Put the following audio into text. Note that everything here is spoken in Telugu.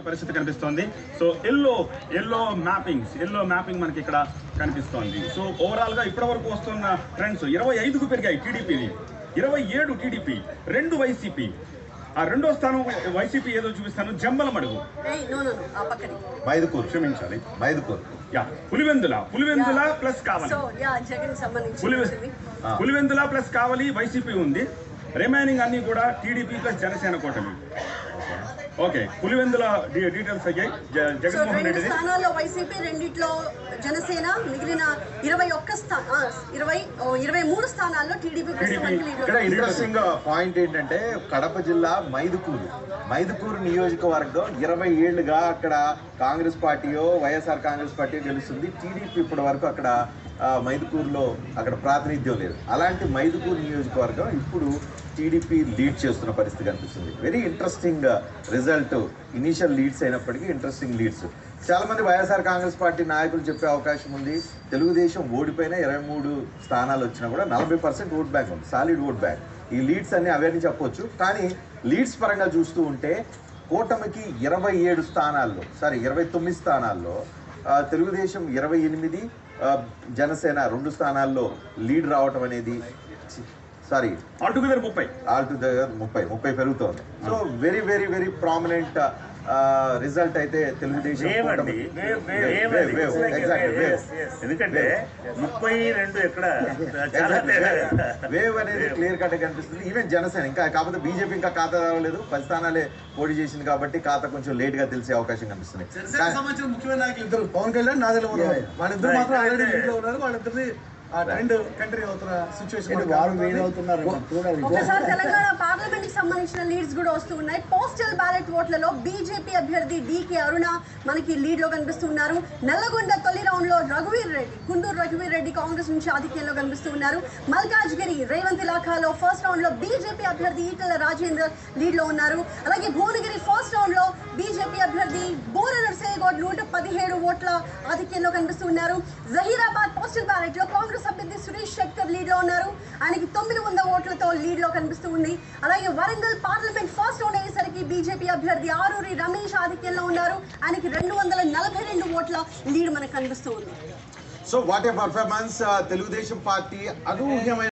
పరిస్థితి కనిపిస్తోంది. So yellow yellow mappings yellow mapping మనకి ఇక్కడ కనిపిస్తోంది. సో ఓవరాల్గా ఇప్పటి వరకు వస్తున్న ట్రెండ్స్ ఇరవై ఐదుకు పెరిగాయి టీడీపీ ఇరవై ఏడు టీడీపీ రెండు వైసీపీ ఆ రెండో స్థానం వైసీపీ ఏదో చూపిస్తాను జంబల మడుగు మైదుకూరు క్షమించాలి Mydukur yeah Pulivendula Pulivendula plus Kavali. So yeah Jagan సంబంధించి పులివె వచ్చింది. ఆ. పులివెందుల ప్లస్ కావాలి వైసీపీ ఉంది. రిమైనింగ్ అన్ని కూడా టీడీపీ ప్లస్ జనసేన కూటమి. ఓకే పులివెందుల డీటెయిల్స్ అయ్యాయి. జగన్మోహన్ రెండు రెడ్డిది. స్థానాల్లో వైసీపీ రెండిట్లో జనసేన మిగిలిన ఇరవై ఒక్క ఇరవై ఇరవై మూడు స్థానాల్లో టీడీపీ ఇక్కడ ఇంట్రెస్టింగ్ పాయింట్ ఏంటంటే కడప జిల్లా మైదుకూరు. మైదుకూరు నియోజకవర్గం ఇరవై ఏళ్ళుగా అక్కడ కాంగ్రెస్ పార్టీయో వైఎస్ఆర్ కాంగ్రెస్ పార్టీయో గెలుస్తుంది. టీడీపీ ఇప్పటి వరకు అక్కడ మైదుకూరులో అక్కడ ప్రాతినిధ్యం లేదు. అలాంటి మైదుకూరు నియోజకవర్గం ఇప్పుడు టీడీపీ లీడ్ చేస్తున్న పరిస్థితి కనిపిస్తుంది. Very interesting result initial leads అయినప్పటికీ ఇంట్రెస్టింగ్ లీడ్స్ చాలా మంది వైఎస్ఆర్ కాంగ్రెస్ పార్టీ నాయకులు చెప్పే అవకాశం ఉంది. తెలుగుదేశం ఓడిపోయిన ఇరవై మూడు స్థానాలు వచ్చినా కూడా నలభై పర్సెంట్ ఓట్ బ్యాంక్ ఉంది. Solid vote bank. ఈ లీడ్స్ అన్ని అవన్నీ చెప్పొచ్చు. కానీ లీడ్స్ పరంగా చూస్తూ ఉంటే కూటమికి ఇరవై ఏడు స్థానాల్లో సారీ ఇరవై తొమ్మిది స్థానాల్లో తెలుగుదేశం ఇరవై ఎనిమిది జనసేన రెండు స్థానాల్లో లీడ్ రావటం అనేది సారీ. ఆల్ టుగెదర్ ముప్పై. ఆల్ టుగెదర్ ముప్పై ముప్పై పెరుగుతోంది. So very very very prominent result అయితే తెలుగుదేశం. ఎందుకంటే ముప్పై రెండు ఎక్కడ. వేవ్. అనేది క్లియర్ కట్ కనిపిస్తుంది. ఈవెన్ జనసేన ఇంకా కాకపోతే బీజేపీ ఇంకా ఖాతా రావలేదు. పది స్థానాలే పోటీ చేసింది కాబట్టి ఖాతా కొంచెం లేట్గా తెలిసే అవకాశం కనిపిస్తుంది. పవన్ కళ్యాణ్ నాదెల వాళ్ళిద్దరు మాత్రం ఆల్రెడీ ఇంట్లో ఉన్నారు. వాళ్ళిద్దరిది ట్రెండ్ కంట్రీ అవుతున్న సిచ్యువేషన్ వారు వీలవుతున్నారు చూడాలి. ఒకసారి తెలంగాణ పార్లమెంట్కి సంబంధించిన లీడ్స్ కూడా వస్తూ ఉన్నాయి. పోస్టల్ బ్యాలెట్ ఓట్లలో బీజేపీ అభ్యర్థి డికే అరుణ మనకి లీడ్లో కనిపిస్తున్నారు. నల్లగొండ తొలి రౌండ్లో రఘువీర్ రెడ్డి కుందూరు రఘువీర్ రెడ్డి కాంగ్రెస్ నుంచి ఆధిక్యంలో కనిపిస్తూ ఉన్నారు మల్కాజ్గిరి రేవంత్ ఇలాఖాలో ఫస్ట్ రౌండ్లో బీజేపీ అభ్యర్థి ఈటల రాజేందర్ లీడ్లో ఉన్నారు. అలాగే భువనగిరి ఫస్ట్ రౌండ్లో బీజేపీ అభ్యర్థి బోర నర్సేగౌడ్ నూట పదిహేడు ఓట్ల ఆధిక్యంలో కనిపిస్తున్నారు. జహీరాబాద్ పోస్టల్ బ్యాలెట్లో కాంగ్రెస్ అభ్యర్థి సురేష్ శెట్కర్ లీడ్లో ఉన్నారు. ఆయనకి తొమ్మిది వందల ఓట్లతో లీడ్లో కనిపిస్తూ ఉంది. అలాగే వరంగల్ పార్లమెంట్ ఫస్ట్ రౌండ్ అయ్యేసరికి బీజేపీ అభ్యర్థి ఆరూరి రమేష్ ఆధిక్యంలో ఉన్నారు. ఆయనకి రెండు వందల నలభై రెండు ఓట్ల లీడ్ మనకు కనిపిస్తూ ఉంది. So what a performance Telugu Desam party అనూహ్యమైన